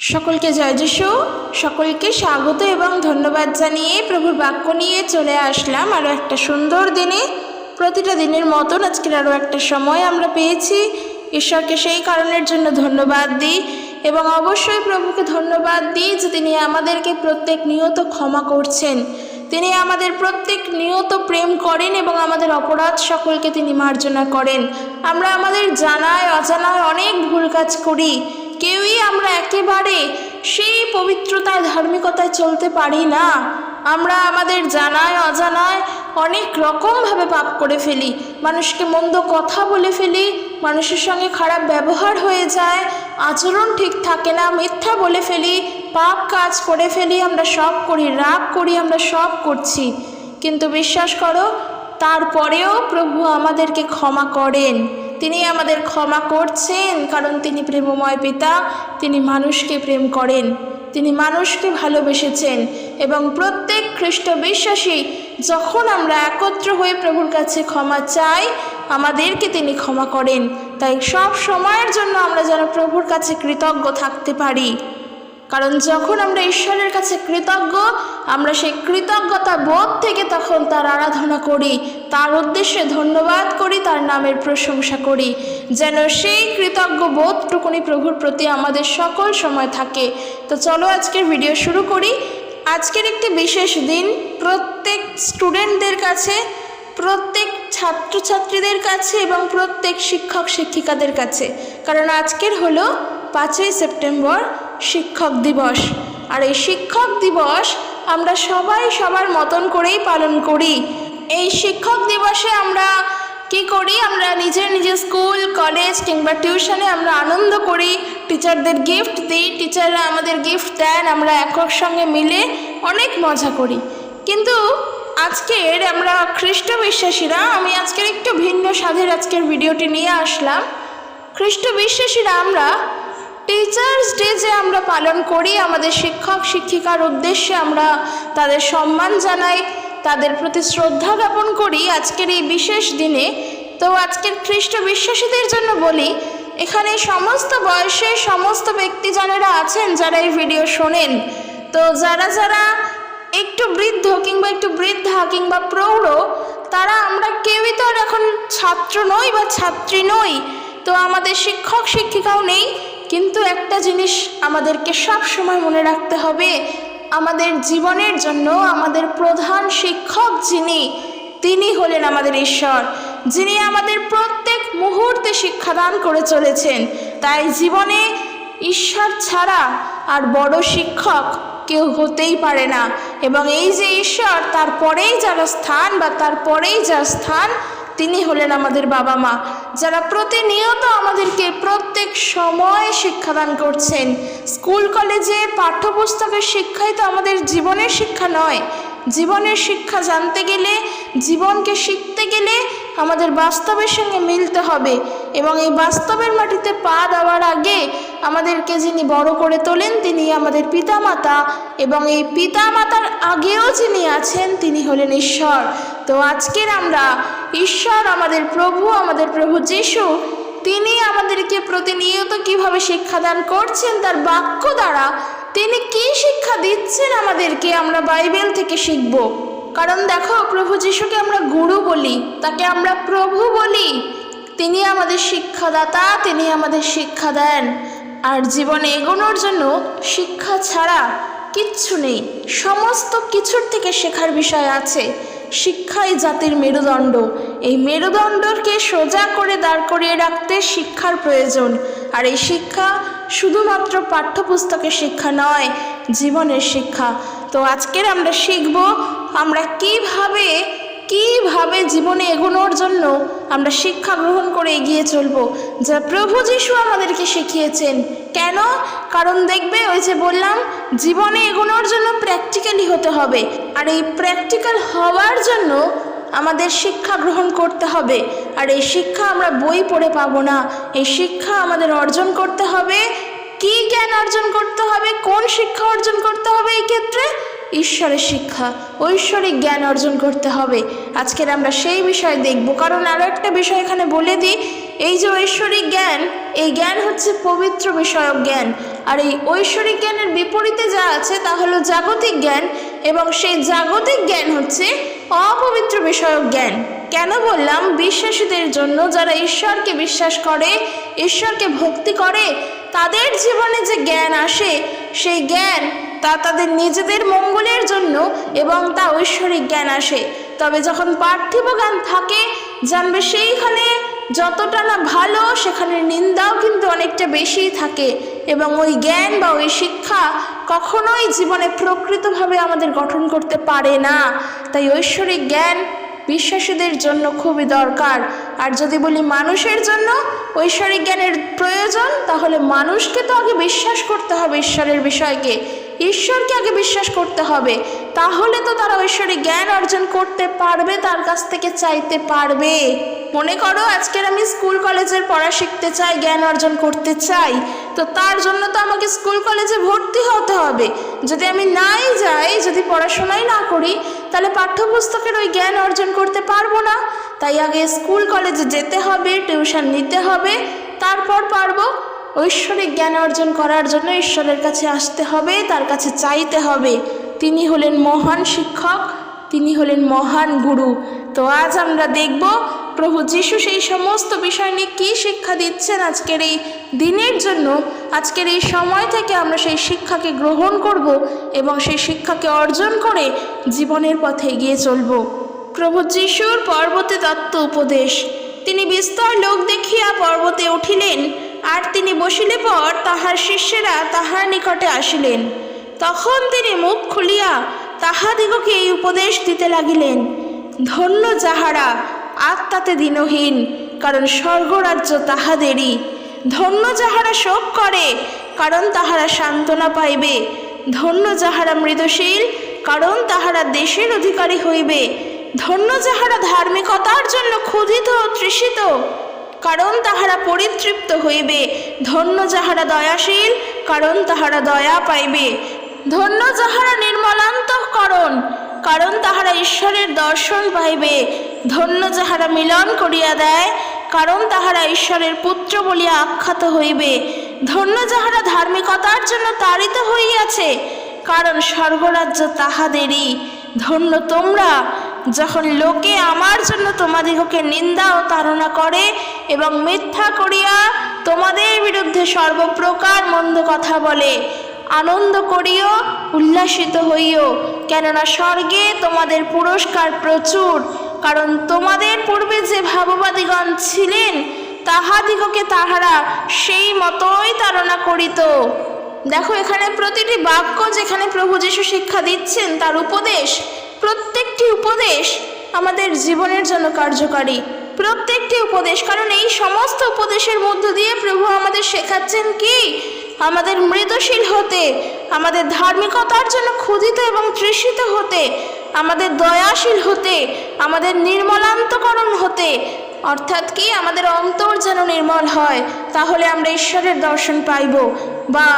সকলকে জয় যিশু। সকলকে স্বাগত এবং ধন্যবাদ জানিয়ে প্রভুর বাক্য নিয়ে চলে আসলাম আরও একটা সুন্দর দিনে। প্রতিটা দিনের মতন আজকের আরও একটা সময় আমরা পেয়েছি। ঈশ্বরকে সেই কারণের জন্য ধন্যবাদ দিই এবং অবশ্যই প্রভুকে ধন্যবাদ দিই যে তিনি আমাদেরকে প্রত্যেক নিয়ত ক্ষমা করছেন। তিনি আমাদের প্রত্যেক নিয়ত প্রেম করেন এবং আমাদের অপরাধ সকলকে তিনি মার্জনা করেন। আমরা আমাদের জানায়, অজানায় অনেক ভুল কাজ করি। কেউই আমরা একেবারে সেই পবিত্রতায় ধার্মিকতায় চলতে পারি না। আমরা আমাদের জানায়, অজানায় অনেক রকমভাবে পাপ করে ফেলি। মানুষকে মন্দ কথা বলে ফেলি, মানুষের সঙ্গে খারাপ ব্যবহার হয়ে যায়, আচরণ ঠিক থাকে না, মিথ্যা বলে ফেলি, পাপ কাজ করে ফেলি, আমরা সব করি, রাগ করি, আমরা সব করছি। কিন্তু বিশ্বাস করো, তারপরেও প্রভু আমাদেরকে ক্ষমা করেন। তিনি আমাদের ক্ষমা করছেন, কারণ তিনি প্রেমময় পিতা, তিনি মানুষকে প্রেম করেন, তিনি মানুষকে ভালোবেসেছেন এবং প্রত্যেক খ্রিস্ট বিশ্বাসী যখন আমরা একত্র হয়ে প্রভুর কাছে ক্ষমা চাই, আমাদেরকে তিনি ক্ষমা করেন। তাই সব সময়ের জন্য আমরা যেন প্রভুর কাছে কৃতজ্ঞ থাকতে পারি। কারণ যখন আমরা ঈশ্বরের কাছে কৃতজ্ঞ, আমরা সেই কৃতজ্ঞতা বোধ থেকে তখন তার আরাধনা করি, তার উদ্দেশ্যে ধন্যবাদ করি, তার নামের প্রশংসা করি। যেন সেই কৃতজ্ঞ বোধটুকুনি প্রভুর প্রতি আমাদের সকল সময় থাকে। তো চলো আজকের ভিডিও শুরু করি। আজকের একটি বিশেষ দিন প্রত্যেক স্টুডেন্টদের কাছে, প্রত্যেক ছাত্রছাত্রীদের কাছে এবং প্রত্যেক শিক্ষক শিক্ষিকাদের কাছে। কারণ আজকের হলো পাঁচই সেপ্টেম্বর শিক্ষক দিবস। আর এই শিক্ষক দিবস আমরা সবাই সবার মতন করেই পালন করি। এই শিক্ষক দিবসে আমরা কি করি? আমরা নিজের নিজের স্কুল, কলেজ কিংবা টিউশনে আমরা আনন্দ করি। টিচারদের গিফট দিই। টিচাররা আমাদের গিফট দেন। আমরা একক সঙ্গে মিলে অনেক মজা করি। কিন্তু আজকের আমরা খ্রিস্ট বিশ্বাসীরা, আমি আজকের একটু ভিন্ন স্বাদের আজকের ভিডিওটি নিয়ে আসলাম। খ্রিস্ট বিশ্বাসীরা আমরা টিচার্স ডে যে আমরা পালন করি, আমাদের শিক্ষক, শিক্ষিকার উদ্দেশ্যে আমরা তাদের সম্মান জানাই, তাদের প্রতি শ্রদ্ধা জ্ঞাপন করি। আজকের এই বিশেষ দিনে, তো আজকের খ্রিস্ট বিশ্বাসীদের জন্য বলি, এখানে সমস্ত বয়সে সমস্ত ব্যক্তিজনেরা আছেন, যারা এই ভিডিও শোনেন, তো যারা যারা একটু বৃদ্ধ কিংবা একটু বৃদ্ধা কিংবা প্রৌঢ়, তারা আমরা কেউই তো আর এখন ছাত্র নই বা ছাত্রী নই। তো আমাদের শিক্ষক, শিক্ষিকাও নেই। কিন্তু একটা জিনিস আমাদেরকে সব সময় মনে রাখতে হবে, আমাদের জীবনের জন্য আমাদের প্রধান শিক্ষক যিনি, তিনি হলেন আমাদের ঈশ্বর, যিনি আমাদের প্রত্যেক মুহূর্তে শিক্ষাদান করে চলেছেন। তাই জীবনে ঈশ্বর ছাড়া আর বড় শিক্ষক কেউ হতেই পারে না। এবং এই যে ঈশ্বর, তারপরেই যারা স্থান বা তারপরেই যা স্থান তিনি হলেন আমাদের বাবা মা, যারা প্রতিনিয়ত আমাদেরকে প্রত্যেক সময় শিক্ষাদান করছেন। স্কুল, কলেজে পাঠ্যপুস্তকের শিক্ষাই তো আমাদের জীবনের শিক্ষা নয়। জীবনের শিক্ষা জানতে গেলে, জীবনকে শিখতে গেলে আমাদের বাস্তবের সঙ্গে মিলতে হবে এবং এই বাস্তবের মাটিতে পা দেওয়ার আগে আমাদেরকে যিনি বড় করে তোলেন, তিনি আমাদের পিতামাতা এবং এই পিতামাতার আগেও যিনি আছেন, তিনি হলেন ঈশ্বর। তো আজকের আমরা ঈশ্বর আমাদের প্রভু আমাদের প্রভু যিশু, তিনি আমাদেরকে প্রতিনিয়ত কীভাবে শিক্ষাদান করছেন, তার বাক্য দ্বারা তিনি কি শিক্ষা দিচ্ছেন আমাদেরকে আমরা বাইবেল থেকে শিখব। কারণ দেখো, প্রভু যিশুকে আমরা গুরু বলি, তাকে আমরা প্রভু বলি। তিনি আমাদের শিক্ষাদাতা, তিনি আমাদের শিক্ষা দেন। আর জীবনে এগোনোর জন্য শিক্ষা ছাড়া কিচ্ছু নেই। সমস্ত কিছুর থেকে শেখার বিষয় আছে। শিক্ষাই জাতির মেরুদণ্ড। এই মেরুদণ্ডকে সোজা করে দাঁড় করিয়ে রাখতে শিক্ষার প্রয়োজন। আর এই শিক্ষা শুধুমাত্র পাঠ্যপুস্তকের শিক্ষা নয়, জীবনের শিক্ষা। তো আজকের আমরা শিখব আমরা কীভাবে কীভাবে জীবনে এগোনোর জন্য আমরা শিক্ষা গ্রহণ করে এগিয়ে চলব, যা প্রভু যিশু আমাদেরকে শিখিয়েছেন। কেন? কারণ দেখবে ওই যে বললাম, জীবনে এগোনোর জন্য প্র্যাকটিক্যালি হতে হবে, আর এই প্র্যাকটিক্যাল হওয়ার জন্য আমাদের শিক্ষা গ্রহণ করতে হবে, আর এই শিক্ষা আমরা বই পড়ে পাবো না। এই শিক্ষা আমাদের অর্জন করতে হবে। কি জ্ঞান অর্জন করতে হবে? কোন শিক্ষা অর্জন করতে হবে এই ক্ষেত্রে? ঈশ্বরের শিক্ষা ঐশ্বরিক জ্ঞান অর্জন করতে হবে। আজকের আমরা সেই বিষয় দেখব। কারণ আরও একটা বিষয় এখানে বলে দিই, এই যে ঐশ্বরিক জ্ঞান, এই জ্ঞান হচ্ছে পবিত্র বিষয়ক জ্ঞান। আর এই ঐশ্বরিক জ্ঞানের বিপরীতে যা আছে তা হলো জাগতিক জ্ঞান এবং সেই জাগতিক জ্ঞান হচ্ছে অপবিত্র বিষয়ক জ্ঞান। কেন বললাম? বিশ্বাসীদের জন্য যারা ঈশ্বরকে বিশ্বাস করে, ঈশ্বরকে ভক্তি করে, তাদের জীবনে যে জ্ঞান আসে, সেই জ্ঞান তা তাদের নিজেদের মঙ্গলের জন্য এবং তা ঐশ্বরিক জ্ঞান আসে। তবে যখন পার্থিব জ্ঞান থাকে, জানবে সেইখানে যতটা না ভালো, সেখানে নিন্দাও কিন্তু অনেকটা বেশিই থাকে এবং ওই জ্ঞান বা ওই শিক্ষা কখনোই জীবনে প্রকৃতভাবে আমাদের গঠন করতে পারে না। তাই ঐশ্বরিক জ্ঞান বিশ্বাসীদের জন্য খুবই দরকার। আর যদি বলি মানুষের জন্য ঐশ্বরিক জ্ঞানের প্রয়োজন, তাহলে মানুষকে তো আগে বিশ্বাস করতে হবে ঈশ্বরের বিষয়কে। ঈশ্বরকে আগে বিশ্বাস করতে হবে। তাহলে তো তারা ঐশ্বরিক জ্ঞান অর্জন করতে পারবে, তার কাছ থেকে চাইতে পারবে। মনে করো, আজকের আমি স্কুল কলেজের পড়া শিখতে চাই, জ্ঞান অর্জন করতে চাই, তো তার জন্য তো আমাকে স্কুল কলেজে ভর্তি হতে হবে। যদি আমি নাই যাই, যদি পড়াশোনাই না করি, তাহলে পাঠ্যপুস্তকের ওই জ্ঞান অর্জন করতে পারব না। তাই আগে স্কুল কলেজে যেতে হবে, টিউশন নিতে হবে, তারপর পারব। ঐশ্বরিক জ্ঞান অর্জন করার জন্য ঈশ্বরের কাছে আসতে হবে, তার কাছে চাইতে হবে। তিনি হলেন মহান শিক্ষক, তিনি হলেন মহান গুরু। তো আজ আমরা দেখব, প্রভু যিশু সেই সমস্ত বিষয় নিয়ে কী শিক্ষা দিচ্ছেন আজকের এই দিনের জন্য। আজকের এই সময় থেকে আমরা সেই শিক্ষাকে গ্রহণ করব এবং সেই শিক্ষাকে অর্জন করে জীবনের পথে এগিয়ে চলব। প্রভু যিশুর পর্বতে তত্ত্ব উপদেশ। তিনি বিস্তর লোক দেখিয়া পর্বতে উঠিলেন। আর তিনি বসিলে পর তাহার শিষ্যেরা তাহার নিকটে আসিলেন। তখন তিনি মুখ খুলিয়া তাহাদিগকে এই উপদেশ দিতে লাগিলেন, ধন্য যাহারা, আত্মাতে দিনহীন, কারণ স্বর্গরাজ্য তাহাদেরই। ধন্য যাহারা শোক করে, কারণ তাহারা সান্ত্বনা পাইবে। ধন্য যাহারা মৃদশীল, কারণ তাহারা দেশের অধিকারী হইবে। ধন্য যাহারা ধার্মিকতার জন্য ক্ষুধিত ও তৃষিত কারণ তাহারা পরিতৃপ্ত হইবে। ধন্য যাহারা দয়াশীল, কারণ তাহারা দয়া পাইবে। ধন্য যাহারা নির্মলান্তকরণ কারণ তাহারা ঈশ্বরের দর্শন পাইবে। ধন্য যাহারা মিলন করিয়া দেয়, কারণ তাহারা ঈশ্বরের পুত্র বলিয়া আখ্যাত হইবে। ধন্য যাহারা ধার্মিকতার জন্য তাড়িত হইয়াছে, কারণ স্বর্গরাজ্য তাহাদেরই। ধন্য তোমরা যখন লোকে আমার জন্য তোমাদিগকে নিন্দা ও তাড়না করে এবং মিথ্যা করিয়া তোমাদের বিরুদ্ধে সর্বপ্রকার মন্দ কথা বলে, আনন্দ করিও, উল্লাসিত হইও। কেননা স্বর্গে তোমাদের পুরস্কার প্রচুর, কারণ তোমাদের পূর্বে যে ভাববাদীগণ ছিলেন, তাহাদিগকে তাহারা সেই মতোই তাড়না করিত। দেখো এখানে প্রতিটি বাক্য যেখানে প্রভু যিশু শিক্ষা দিচ্ছেন, তার উপদেশ প্রত্যেকটি উপদেশ আমাদের জীবনের জন্য কার্যকারী। প্রত্যেকটি উপদেশ, কারণ এই সমস্ত উপদেশের মধ্য দিয়ে প্রভু আমাদের শেখাচ্ছেন কি? আমাদের মৃদশীল হতে, আমাদের ধার্মিকতার জন্য ক্ষুধিত এবং তৃষিত হতে, আমাদের দয়াশীল হতে, আমাদের নির্মলান্তকরণ হতে, অর্থাৎ কি? আমাদের অন্তর যেন নির্মল হয়, তাহলে আমরা ঈশ্বরের দর্শন পাইব। বা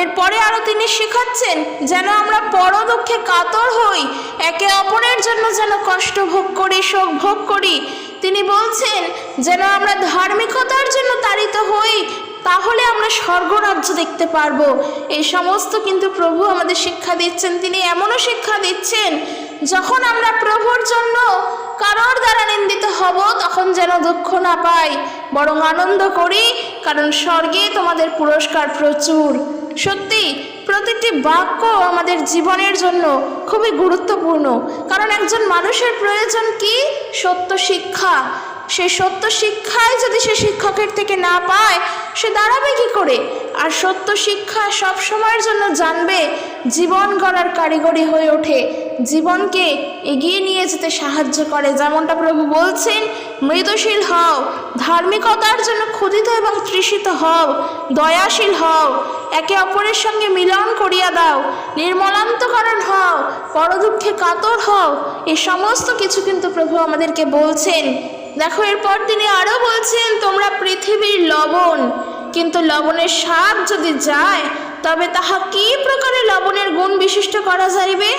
এরপরে আরও তিনি শেখাচ্ছেন যেন আমরা পরদুঃখে কাতর হই, একে অপরের জন্য যেন কষ্ট ভোগ করি, শোক ভোগ করি। তিনি বলছেন, যেন আমরা ধার্মিকতার জন্য তাড়িত হই, তাহলে আমরা স্বর্গরাজ্য দেখতে পারব। এই সমস্ত কিন্তু প্রভু আমাদের শিক্ষা দিচ্ছেন, তিনি এমনও শিক্ষা দিচ্ছেন, যখন আমরা প্রভুর জন্য কারোর দ্বারা নিন্দিত হব, তখন যেন দুঃখ না পাই। বরং আনন্দ করি, কারণ স্বর্গে তোমাদের পুরস্কার প্রচুর। সত্যি, প্রতিটি বাক্য আমাদের জীবনের জন্য খুবই গুরুত্বপূর্ণ। কারণ একজন মানুষের প্রয়োজন কি? সত্য শিক্ষা। সে সত্য শিক্ষাই যদি সে শিক্ষকের থেকে না পায়, সে দাঁড়াবে কি করে? আর সত্য শিক্ষা সব সময়ের জন্য জানবে, জীবন গড়ার কারিগরি হয়ে ওঠে। জীবনকে এগিয়ে নিয়ে যেতে সাহায্য করে। যেমনটা প্রভু বলছেন, মৃদশীল হও, ধার্মিকতার জন্য ক্ষুধিত এবং তৃষিত হও, দয়াশীল হও, একে অপরের সঙ্গে মিলন করিয়া দাও, নির্মলান্তকরণ হও, পরদুঃখে কাতর হও এই সমস্ত কিছু কিন্তু প্রভু আমাদেরকে বলছেন। দেখো, এরপর তিনি আরও বলছেন, তোমরা পৃথিবীর লবণ, কিন্তু লবণের স্বাদ যদি যায়, তবে তাহা কি প্রকারে লবণের গুণ বিশিষ্ট করা যাইবে?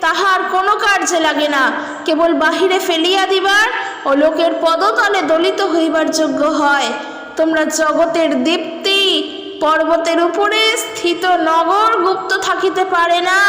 তাহার কোনো কার্যে লাগে না। কেবল বাহিরে ফেলিয়া দিবার ও লোকের পদতলে দলিত হইবার যোগ্য হয়। তোমরা জগতের দীপ্তি, পর্বতের উপরে স্থিত নগর গুপ্ত থাকিতে পারে না।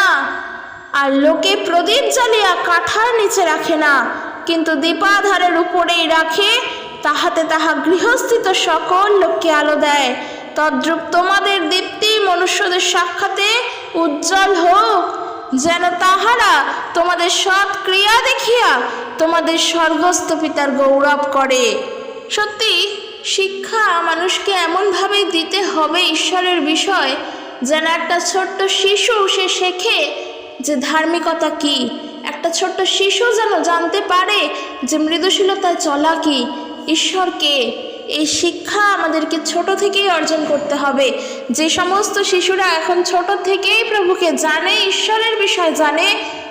আর লোকে প্রদীপ জ্বালিয়া কাঠার নিচে রাখে না। কিন্তু দীপাধারের উপরেই রাখে, তাহাতে তাহা গৃহস্থিত সকল লোককে আলো দেয়। তদ্রূপ তোমাদের দীপ্তি মনুষ্যদের সাক্ষাতে উজ্জ্বল হোক। যেন তাহারা তোমাদের সৎ ক্রিয়া দেখিয়া তোমাদের স্বর্গস্থ পিতার গৌরব করে। সত্যি, শিক্ষা মানুষকে এমনভাবেই দিতে হবে ঈশ্বরের বিষয়, যেন একটা ছোট্ট শিশু সে শেখে যে ধার্মিকতা কি। একটা ছোট্ট শিশু যেন জানতে পারে যে মৃদুশীলতায় চলা কি। ঈশ্বরকে এই শিক্ষা আমাদেরকে ছোট থেকেই অর্জন করতে হবে। যে সমস্ত শিশুরা এখন ছোট থেকেই প্রভুকে জানে, ঈশ্বরের বিষয় জানে,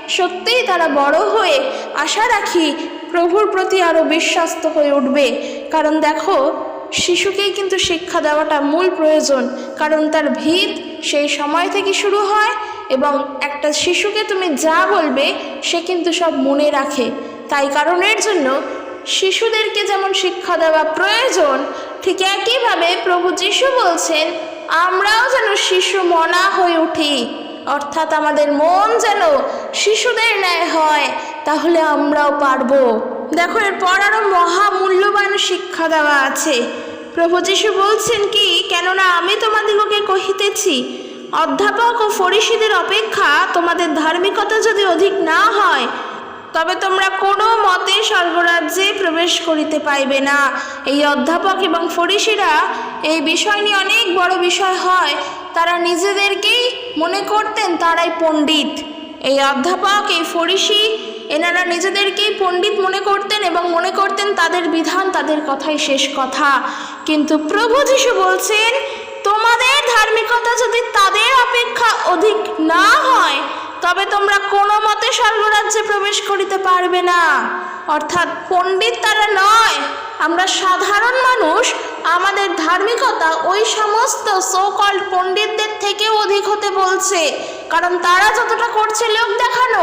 সত্যিই তারা বড় হয়ে আশা রাখি প্রভুর প্রতি আরও বিশ্বস্ত হয়ে উঠবে। কারণ দেখো, শিশুকেই কিন্তু শিক্ষা দেওয়াটা মূল প্রয়োজন। কারণ তার ভিত সেই সময় থেকে শুরু হয় এবং একটা শিশুকে তুমি যা বলবে, সে কিন্তু সব মনে রাখে। তাই কারণের জন্য শিশুদেরকে যেমন শিক্ষা দেওয়া প্রয়োজন, ঠিক একইভাবে প্রভু যিশু বলছেন, আমরাও যেন শিশু মনা হয়ে উঠি। অর্থাৎ আমাদের মন যেন শিশুদের ন্যায় হয়, তাহলে আমরাও পারব। দেখো, এরপর আরও মহামূল্যবান শিক্ষা দেওয়া আছে। প্রভু যিশু বলছেন কি, কেননা আমি তোমাদিগকে কহিতেছি, অধ্যাপক ও ফরিসিদের অপেক্ষা তোমাদের ধার্মিকতা যদি অধিক না হয় তবে তোমরা কোনো মতে স্বর্গরাজ্যে প্রবেশ করিতে পাইবে না। এই অধ্যাপক এবং ফরিসিরা এই বিষয় নিয়ে অনেক বড় বিষয় হয়। তারা নিজেদেরকেই মনে করতেন তারাই পণ্ডিত। এই অধ্যাপক, এই ফরিসি, এনারা নিজেদেরকেই পণ্ডিত মনে করতেন এবং মনে করতেন তাদের বিধান, তাদের কথাই শেষ কথা। কিন্তু প্রভু যিশু বলছেন, তোমাদের ধার্মিকতা যদি তাদের অপেক্ষা অধিক না হয় তবে তোমরা কোনো মতে স্বর্গরাজ্যে প্রবেশ করিতে পারবে না। অর্থাৎ পণ্ডিত তারা নয়, আমরা সাধারণ মানুষ, আমাদের ধার্মিকতা ওই সমস্ত সোকল পণ্ডিতদের থেকেও অধিক হতে বলছে, কারণ তারা যতটা করছে লোক দেখানো।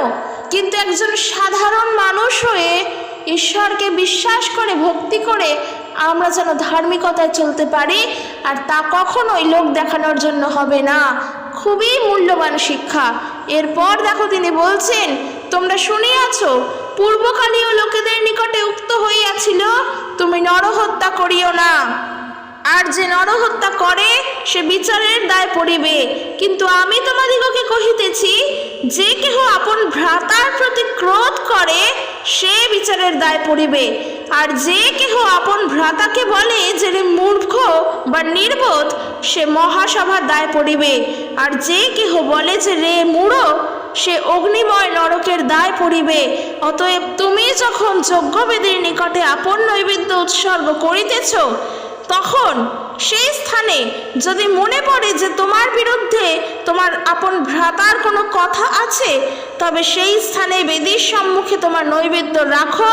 কিন্তু একজন সাধারণ মানুষ হয়ে ঈশ্বরকে বিশ্বাস করে, ভক্তি করে আমরা যেন ধার্মিকতায় চলতে পারি, আর তা কখনোই লোক দেখানোর জন্য হবে না। খুবই মূল্যবান শিক্ষা। এরপর দেখো তিনি বলছেন, তোমরা শুনিয়াছ পূর্বকালীয় লোকেদের নিকটে উক্ত হইয়াছিল, তুমি নরহত্যা করিও না। আর যে নরহত্যা করে, সে বিচারের দায় পড়িবে। কিন্তু আমি তোমাদিগকে কহিতেছি, যে কেহ আপন ভ্রাতার প্রতি ক্রোধ করে, সে বিচারের দায় পড়িবে। আর যে কেহ আপন ভ্রাতাকে বলে, যে মূর্খ বা নির্বোধ সে মহাসভার দায় পড়িবে। আর যে কেহ বলে যে, রে মূঢ় সে অগ্নিময় নরকের দায় পড়িবে। অতএব তুমি যখন যজ্ঞবেদীর নিকটে আপন নৈবেদ্য উৎসর্গ করিতেছ, তখন সেই স্থানে যদি মনে পড়ে যে তোমার বিরুদ্ধে তোমার আপন ভ্রাতার কোনো কথা আছে, তবে সেই স্থানে বেদির সম্মুখে তোমার নৈবেদ্য রাখো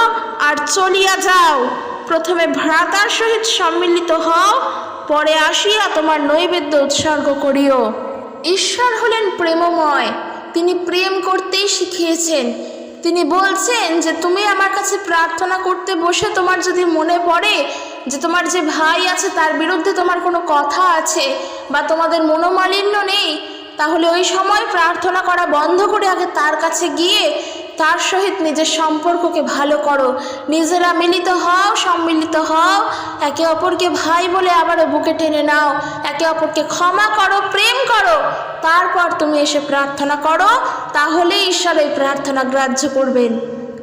আর চলিয়া যাও। প্রথমে ভ্রাতার সহিত সম্মিলিত হও পরে আসিয়া তোমার নৈবেদ্য উৎসর্গ করিও। ঈশ্বর হলেন প্রেমময়। তিনি প্রেম করতেই শিখিয়েছেন। তিনি বলছেন যে, তুমি আমার কাছে প্রার্থনা করতে বসে তোমার যদি মনে পড়ে যে, তোমার যে ভাই আছে তার বিরুদ্ধে তোমার কোনো কথা আছে বা তোমাদের মনোমালিন্য নেই, তাহলে ওই সময় প্রার্থনা করা বন্ধ করে আগে তার কাছে গিয়ে তার সহিত নিজের সম্পর্ককে ভালো করো। নিজেরা মিলিত হও, সম্মিলিত হও। একে অপরকে ভাই বলে আবারও বুকে টেনে নাও। একে অপরকে ক্ষমা করো, প্রেম করো। তারপর তুমি এসে প্রার্থনা করো তাহলে ঈশ্বর এই প্রার্থনা গ্রাহ্য করবেন।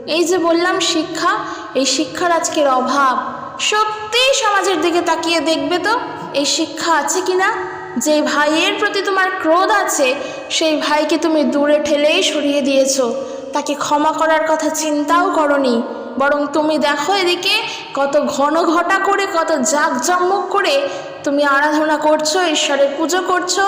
এই যে বললাম শিক্ষা, এই শিক্ষার আজকের অভাব, সত্যিই সমাজের দিকে তাকিয়ে দেখবে তো, এই শিক্ষা আছে কি না যে ভাইয়ের প্রতি তোমার ক্রোধ আছে, সেই ভাইকে তুমি দূরে ঠেলেই সরিয়ে দিয়েছ। তাকে ক্ষমা করার কথা চিন্তাও করনি। বরং তুমি দেখো এদিকে কত ঘন ঘটা করে, কত জাঁকজমক করে তুমি আরাধনা করছ, ঈশ্বরের পুজো করছ,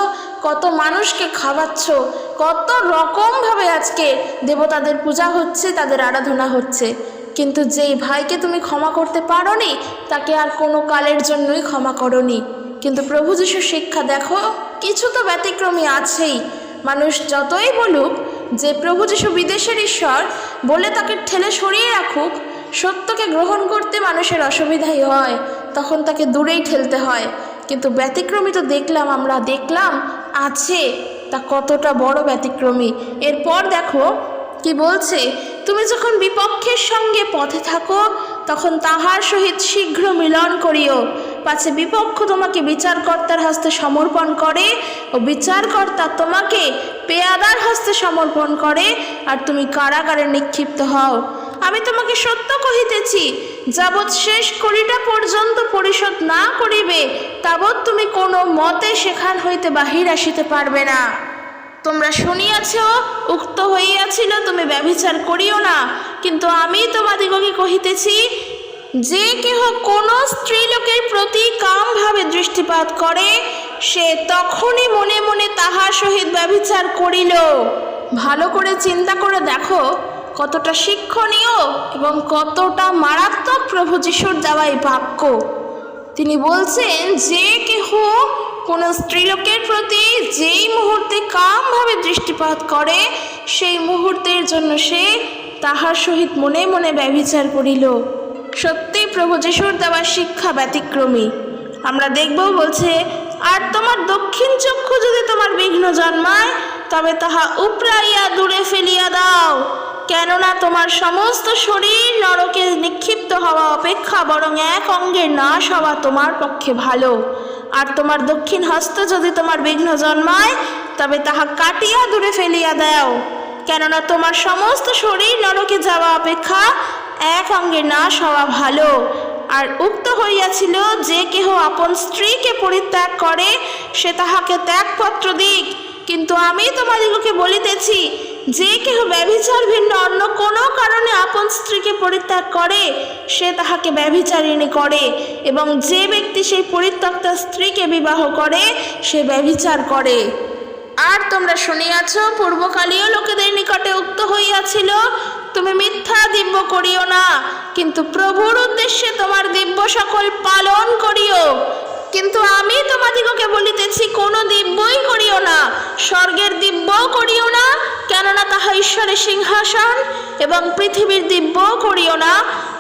কত মানুষকে খাওয়াচ্ছ, কত রকমভাবে আজকে দেবতাদের পূজা হচ্ছে, তাদের আরাধনা হচ্ছে। কিন্তু যেই ভাইকে তুমি ক্ষমা করতে পারোনি, তাকে আর কোনো কালের জন্যই ক্ষমা করনি। কিন্তু প্রভু যিশু শিক্ষা দেখো, কিছু তো ব্যতিক্রমী আছেই। মানুষ যতই বলুক যে প্রভু যিশু বিদেশের ঈশ্বর বলে তাকে ঠেলে সরিয়ে রাখুক, সত্যকে গ্রহণ করতে মানুষের অসুবিধাই হয়, তখন তাকে দূরেই ঠেলতে হয়। কিন্তু ব্যতিক্রমী তো দেখলাম আমরা, দেখলাম আছে, তা কতটা বড় ব্যতিক্রমী। এরপর দেখো, কি বলছে, তুমি যখন বিপক্ষের সঙ্গে পথে থাকো তখন তাহার সহিত শীঘ্র মিলন করিও। পাছে বিপক্ষ তোমাকে বিচারকর্তার হস্তে সমর্পণ করে ও বিচারকর্তা তোমাকে পেয়াদার হস্তে সমর্পণ করে আর তুমি কারাগারে নিক্ষিপ্ত হও। আমি তোমাকে সত্য কহিতেছি, যাবৎ শেষ করিটা পর্যন্ত পরিশোধ না করিবে, তাবৎ তুমি কোনো মতে সেখান হইতে বাহির আসিতে পারবে না। তোমরা শুনিয়াছ, উক্ত হইয়াছিল তুমি ব্যভিচার করিও না কিন্তু আমি তোমাদিগকে কহিতেছি, যে কেহ কোনো স্ত্রীলোকের প্রতি কামভাবে দৃষ্টিপাত করে, সে তখনই মনে মনে তাহার সহিত ব্যভিচার করিল। ভালো করে চিন্তা করে দেখো, কতটা শিক্ষণীয় এবং কতটা মারাত্মক প্রভু যিশুর দেওয়া এই বাক্য তিনি বলছেন, যে কেহ কোনো স্ত্রীলোকের প্রতি যেই মুহূর্তে কামভাবে দৃষ্টিপাত করে, সেই মুহূর্তের জন্য সে তাহার সহিত মনে মনে ব্যভিচার করিল। সত্যি প্রভু যিশুর দেওয়া শিক্ষা ব্যতিক্রমী। আমরা দেখব বলছে, আর তোমার দক্ষিণ চক্ষু যদি তোমার বিঘ্ন জন্মায়, তবে তাহা উপরাইয়া দূরে ফেলিয়া দাও। কেননা তোমার সমস্ত শরীর নরকে নিক্ষিপ্ত হওয়া অপেক্ষা বরং এক অঙ্গের নাশ হওয়া তোমার পক্ষে ভালো। আর তোমার দক্ষিণ হস্ত যদি তোমার বিঘ্ন জন্মায়, তবে তাহা কাটিয়া দূরে ফেলিয়া দাও। কেননা তোমার সমস্ত শরীর নরকে যাওয়া অপেক্ষা এক অঙ্গে নাশ হওয়া ভালো। আর উক্ত হইয়াছিল যে কেহ আপন স্ত্রীকে পরিত্যাগ করে, সে তাহাকে ত্যাগপত্র দিক। কিন্তু আমি তোমাদিগকে বলিতেছি, যে কেহ ব্যভিচার ভিন্ন অন্য কোনো কারণে আপন স্ত্রীকে পরিত্যাগ করে, সে তাহাকে ব্যভিচারিণী করে এবং যে ব্যক্তি সেই পরিত্যক্ত স্ত্রীকে বিবাহ করে, সে ব্যভিচার করে। আর তোমরা শুনিয়াছ, পূর্বকালীয় লোকেদের নিকটে উক্ত হইয়াছিল, তুমি মিথ্যা দিব্য করিও না, কিন্তু প্রভুর উদ্দেশ্যে তোমার দিব্য সকল পালন করিও। কিন্তু আমি তোমাদিগকে বলিতেছি, কোনো দিব্যই করিও না, স্বর্গের দিব্যও করিও না, কেননা তাহা ঈশ্বরের সিংহাসন এবং পৃথিবীর দিব্যও করিও না,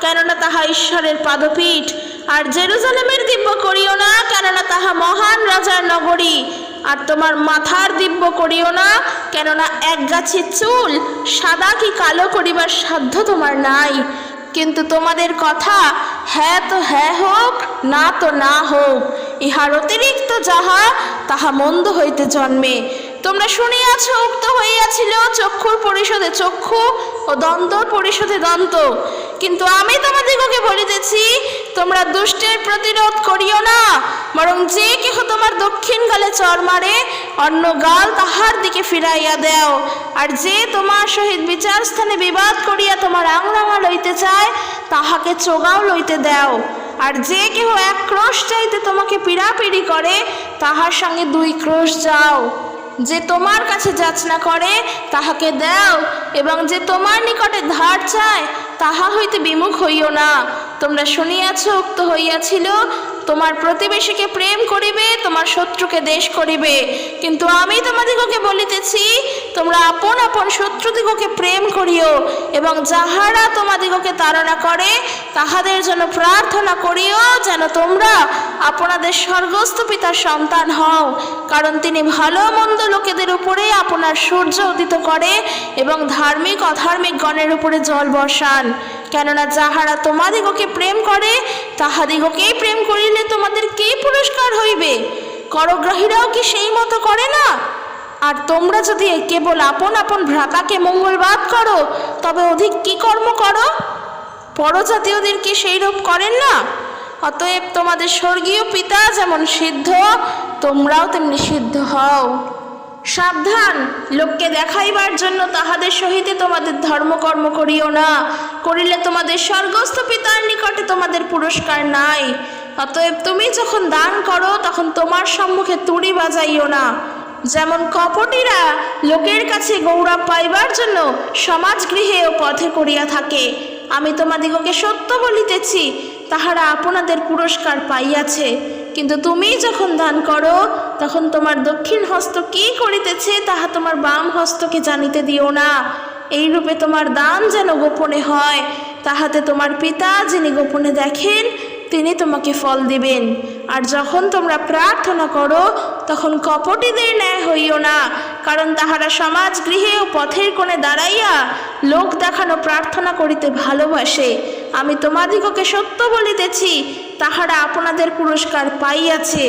কেননা তাহা ঈশ্বরের পাদপীঠ। আর জেরুজালেমের দিব্য করিও না, কেননা তাহা মহান রাজার নগরী। আর তোমার মাথার দিব্য করিও না, কেননা এক গাছি চুল, সাদা কি কালো করিবার সাধ্য তোমার নাই। কিন্তু তোমাদের কথা হ্যাঁ তো হ্যাঁ হোক, না তো না হোক, ইহার অতিরিক্ত যাহা, তাহা মন্দ হইতে জন্মে। তোমরা শুনিয়াছ, উক্ত হইয়াছিল চক্ষুর পরিষদে চক্ষু ও দন্তর পরিষদে দন্ত। কিন্তু আমি তোমাদিগকে বলিতেছি তোমরা দুষ্টের প্রতিরোধ করিও না, বরং যে কেহ তোমার দক্ষিণ গালে চর মারে, অন্য গাল তাহার দিকে ফিরাইয়া দেও। আর যে তোমার সহিত বিচার স্থানে বিবাদ করিয়া তোমার আংরাঙা লইতে চায়, তাহাকে চোগাও লইতে দেও। আর যে কেহ এক ক্রোশ চাইতে তোমাকে পিড়াপিড়ি করে, তাহার সঙ্গে দুই ক্রোশ যাও। যে তোমার কাছে যাচনা করে, তাহাকে দাও, এবং যে তোমার নিকটে ধার চায় তাহা হইতে বিমুখ হইও না। তোমরা শুনিয়াছ উক্ত হইয়াছিল তোমার প্রতিবেশীকে প্রেম করিবে, তোমার শত্রুকে দেশ করিবে। কিন্তু আমি তোমাদিগকে বলিতেছি, তোমরা আপন আপন শত্রুদিগকে প্রেম করিও এবং যাহারা তোমাদিগকে তাড়না করে, তাহাদের জন্য প্রার্থনা করিও যেন তোমরা আপনাদের স্বর্গস্থ পিতার সন্তান হও। কারণ তিনি ভালো মন্দ লোকেদের উপরে আপনার সূর্য উদিত করে এবং ধার্মিক অধার্মিক গণের উপরে জল বর্ষান কেননা যাহারা তোমাদিগকে প্রেম করে, তাহাদিগকেই প্রেম করিলে তোমাদের কে পুরস্কার হইবে? করগ্রাহীরাও কি সেই মতো করে না? আর তোমরা যদি কেবল আপন আপন ভ্রাতাকে মঙ্গলবাদ করো, তবে অধিক কি কর্ম করো? পরজাতীয়দের কি সেই রূপ করেন না? অতএব তোমাদের স্বর্গীয় পিতা যেমন সিদ্ধ, তোমরাও তেমনি সিদ্ধ হও। সাবধান, লোককে দেখাইবার জন্য তাহাদের সহিতে তোমাদের ধর্মকর্ম করিও না। করিলে তোমাদের স্বর্গস্থ পিতার নিকটে তোমাদের পুরস্কার নাই। অতএব তুমি যখন দান করো, তখন তোমার সম্মুখে তুড়ি বাজাইও না। যেমন কপটিরা লোকের কাছে গৌরব পাইবার জন্য সমাজগৃহে ও পথে করিয়া থাকে। আমি তোমাদিগকে সত্য বলিতেছি, তাহারা আপনাদের পুরস্কার পাইয়াছে। কিন্তু তুমি যখন দান করো, তখন তোমার দক্ষিণ হস্ত কি করিতেছে তাহা তোমার বাম হস্তকে জানিতে দিও না। এই রূপে তোমার দান যেন গোপনে হয়, তাহাতে তোমার পিতা যিনি গোপনে দেখেন, তিনি তোমাকে ফল দিবেন। আর যখন তোমরা প্রার্থনা করো, তখন কপটিদের ন্যায় হইও না, কারণ তাহারা সমাজ গৃহে ও পথের কোণে দাঁড়াইয়া লোক দেখানো প্রার্থনা করিতে ভালোবাসে। আমি তোমাদিগকে সত্য বলিতেছি, তাহারা আপনাদের পুরস্কার পাইয়াছে।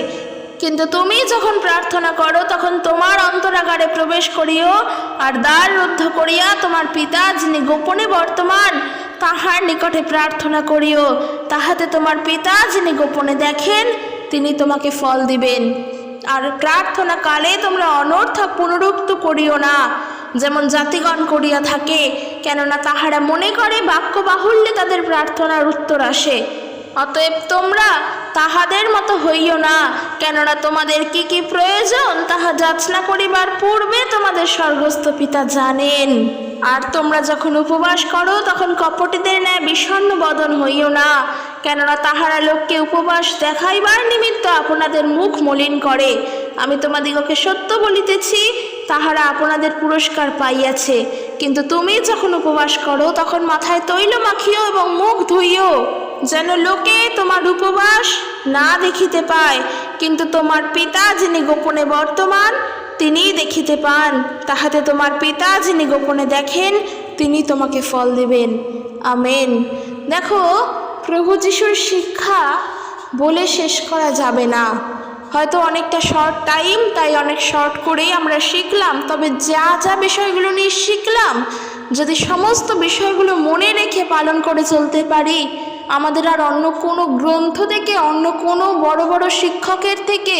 কিন্তু তুমি যখন প্রার্থনা করো, তখন তোমার অন্তরাগারে প্রবেশ করিও আর দ্বার রুদ্ধ করিয়া তোমার পিতা, যিনি গোপনে বর্তমান, তাহার নিকটে প্রার্থনা করিও। তাহাতে তোমার পিতা, যিনি গোপনে দেখেন, তিনি তোমাকে ফল দিবেন। আর প্রার্থনা কালে তোমরা অনর্থক পুনরুক্ত করিও না। যেমন জাতিগণ করিয়া থাকে, কেননা তাহারা মনে করে বাক্য বাহুল্যে তাদের প্রার্থনার উত্তর আসে। অতএব তোমরা তাহাদের মতো হইও না, কেননা তোমাদের কি কি প্রয়োজন তাহা যাচনা করিবার পূর্বে তোমাদের স্বর্গস্থ পিতা জানেন। আর তোমরা যখন উপবাস করো, তখন কপটিদের ন্যায় বিষণ্ণ বদন হইও না, কেননা তাহারা লোককে উপবাস দেখাইবার নিমিত্ত আপনাদের মুখ মলিন করে। আমি তোমাদিগকে সত্য বলিতেছি তাহারা আপনাদের পুরস্কার পাইয়াছে। কিন্তু তুমি যখন উপবাস করো, তখন মাথায় তৈল মাখিও এবং মুখ ধুইও, যেন লোকে তোমার উপবাস না দেখিতে পায়। কিন্তু তোমার পিতা যিনি গোপনে বর্তমান, তিনিই দেখিতে পান। তাহাতে তোমার পিতা যিনি গোপনে দেখেন, তিনি তোমাকে ফল দেবেন। আমেন। দেখো, প্রভু যিশুর শিক্ষা বলে শেষ করা যাবে না। হয়তো অনেকটা শর্ট টাইম তাই অনেক শর্ট করেই আমরা শিখলাম। তবে যা যা বিষয়গুলো নিয়ে শিখলাম, যদি সমস্ত বিষয়গুলো মনে রেখে পালন করে চলতে পারি, আমাদের আর অন্য কোনো গ্রন্থ থেকে, অন্য কোনো বড় বড় শিক্ষকের থেকে,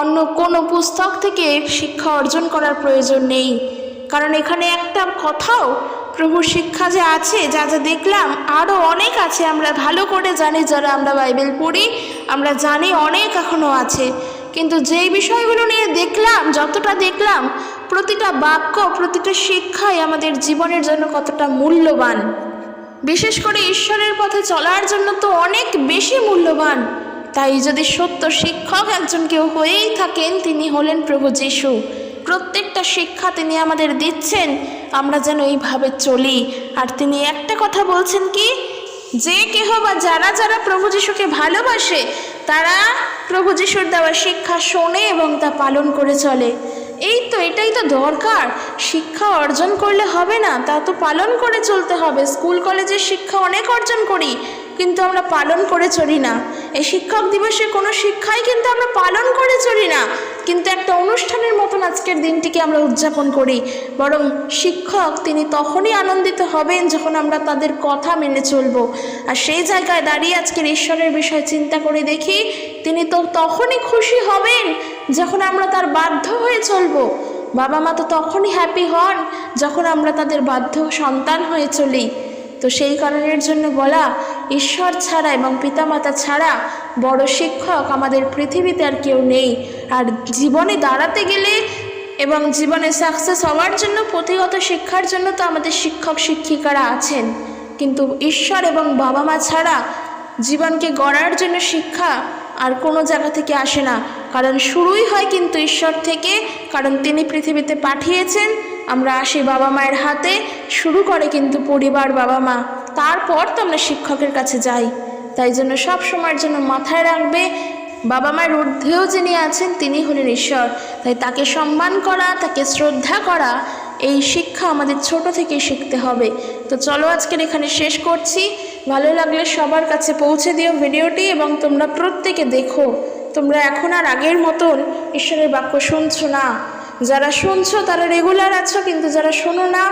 অন্য কোনো পুস্তক থেকে শিক্ষা অর্জন করার প্রয়োজন নেই। কারণ এখানে একটা কথাও প্রভু শিক্ষা যে আছে, যা যা দেখলাম, আরও অনেক আছে। আমরা ভালো করে জানি যারা আমরা বাইবেল পড়ি, আমরা জানি অনেক এখনও আছে। কিন্তু যেই বিষয়গুলো নিয়ে দেখলাম, যতটা দেখলাম, প্রতিটা বাক্য, প্রতিটা শিক্ষাই আমাদের জীবনের জন্য কতটা মূল্যবান। বিশেষ করে ঈশ্বরের পথে চলার জন্য তো অনেক বেশি মূল্যবান। তাই যদি সত্য শিক্ষক একজন কেউ হয়েই থাকেন, তিনি হলেন প্রভু যিশু। প্রত্যেকটা শিক্ষা তিনি আমাদের দিচ্ছেন, আমরা যেন এইভাবে চলি। আর তিনি একটা কথা বলছেন কি? যে কেহ বা যারা যারা প্রভু যিশুকে ভালোবাসে, তারা প্রভু যিশুর দেওয়া শিক্ষা শোনে এবং তা পালন করে চলে। এই তো, এটাই তো দরকার। শিক্ষা অর্জন করলে হবে না, তা তো পালন করে চলতে হবে। স্কুল, কলেজের শিক্ষা অনেক অর্জন করি, কিন্তু আমরা পালন করে চলি না। এই শিক্ষক দিবসে কোনো শিক্ষাই কিন্তু আমরা পালন করে চলি না। কিন্তু একটা অনুষ্ঠানের মতন আজকের দিনটিকে আমরা উদযাপন করি। বরং শিক্ষক তিনি তখনই আনন্দিত হবেন যখন আমরা তাদের কথা মেনে চলবো। আর সেই জায়গায় দাঁড়িয়ে আজকের ঈশ্বরের বিষয়ে চিন্তা করে দেখি, তিনি তো তখনই খুশি হবেন যখন আমরা তার বাধ্য হয়ে চলব। বাবা মা তো তখনই হ্যাপি হন যখন আমরা তাদের বাধ্য সন্তান হয়ে চলি। তো সেই কারণের জন্য বলা, ঈশ্বর ছাড়া এবং পিতামাতা ছাড়া বড় শিক্ষক, আমাদের পৃথিবীতে আর কেউ নেই। আর জীবনে দাঁড়াতে গেলে এবং জীবনে সাকসেস হওয়ার জন্য প্রতিগত শিক্ষার জন্য তো আমাদের শিক্ষক, শিক্ষিকারা আছেন। কিন্তু ঈশ্বর এবং বাবা মা ছাড়া জীবনকে গড়ার জন্য শিক্ষা আর কোনো জায়গা থেকে আসে না। কারণ শুরুই হয় কিন্তু ঈশ্বর থেকে, কারণ তিনি পৃথিবীতে পাঠিয়েছেন। আমরা আসি বাবা মায়ের হাতে, শুরু করে কিন্তু পরিবার বাবা মা তারপর তো আমরা শিক্ষকের কাছে যাই। তাই জন্য সব সময়ের জন্য মাথায় রাখবে। বাবা মায়ের ঊর্ধ্বেও যিনি আছেন, তিনি হলেন ঈশ্বর। তাই তাকে সম্মান করা, তাকে শ্রদ্ধা করা, এই শিক্ষা আমাদের ছোট থেকে শিখতে হবে। তো চলো আজকের এখানে শেষ করছি। ভালো লাগলে সবার কাছে পৌঁছে দিও ভিডিওটি এবং তোমরা প্রত্যেকে দেখো। তোমরা এখন আর আগের মতন ঈশ্বরের বাক্য শুনছো না। যারা শুনছো তারা রেগুলার আছো, কিন্তু যারা শোনো না,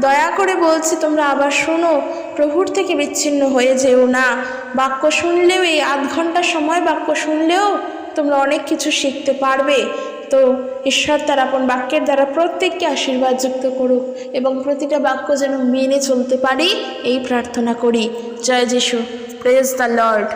দয়া করে বলছি তোমরা আবার শোনো। প্রভুর থেকে বিচ্ছিন্ন হয়ে যেও না। বাক্য শুনলেও এই আধ ঘণ্টা সময় বাক্য শুনলেও তোমরা অনেক কিছু শিখতে পারবে। তো ঈশ্বর তার আপন বাক্যের দ্বারা প্রত্যেককে আশীর্বাদ যুক্ত করুক এবং প্রতিটা বাক্য যেন মেনে চলতে পারি, এই প্রার্থনা করি। জয় যিশু। Praise the Lord